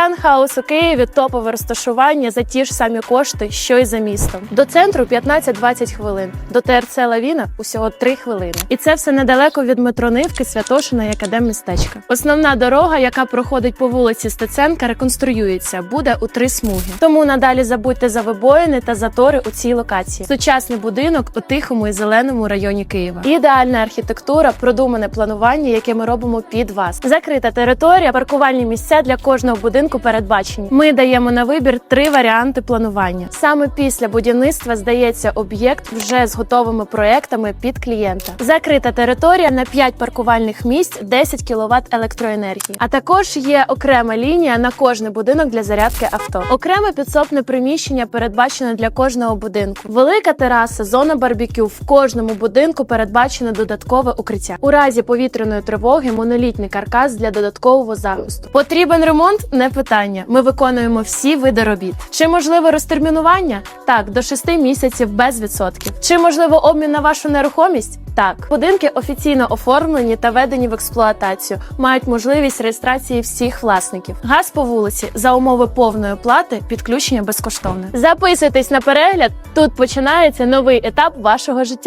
Таунхаус у Києві топове розташування за ті ж самі кошти, що й за містом. До центру 15-20 хвилин, до ТРЦ Лавіна усього 3 хвилини. І це все недалеко від метро Нивки, Святошина і Академмістечка. Основна дорога, яка проходить по вулиці Стеценка, реконструюється, буде у три смуги. Тому надалі забудьте за вибоїни та затори у цій локації. Сучасний будинок у тихому і зеленому районі Києва. Ідеальна архітектура, продумане планування, яке ми робимо під вас. Закрита територія, паркувальні місця для кожного будинку передбачені. Ми даємо на вибір три варіанти планування. Саме після будівництва здається об'єкт вже з готовими проектами під клієнта. Закрита територія на 5 паркувальних місць, 10 кВт електроенергії. А також є окрема лінія на кожний будинок для зарядки авто. Окреме підсобне приміщення передбачено для кожного будинку. Велика тераса, зона барбекю. В кожному будинку передбачено додаткове укриття. У разі повітряної тривоги монолітний каркас для додаткового захисту. Потрібен ремонт? Не питання. Ми виконуємо всі види робіт. Чи можливе розтермінування? Так, до 6 місяців без відсотків. Чи можливо обмін на вашу нерухомість? Так, будинки офіційно оформлені та введені в експлуатацію, мають можливість реєстрації всіх власників. Газ по вулиці за умови повної плати, підключення безкоштовне. Записуйтесь на перегляд. Тут починається новий етап вашого життя.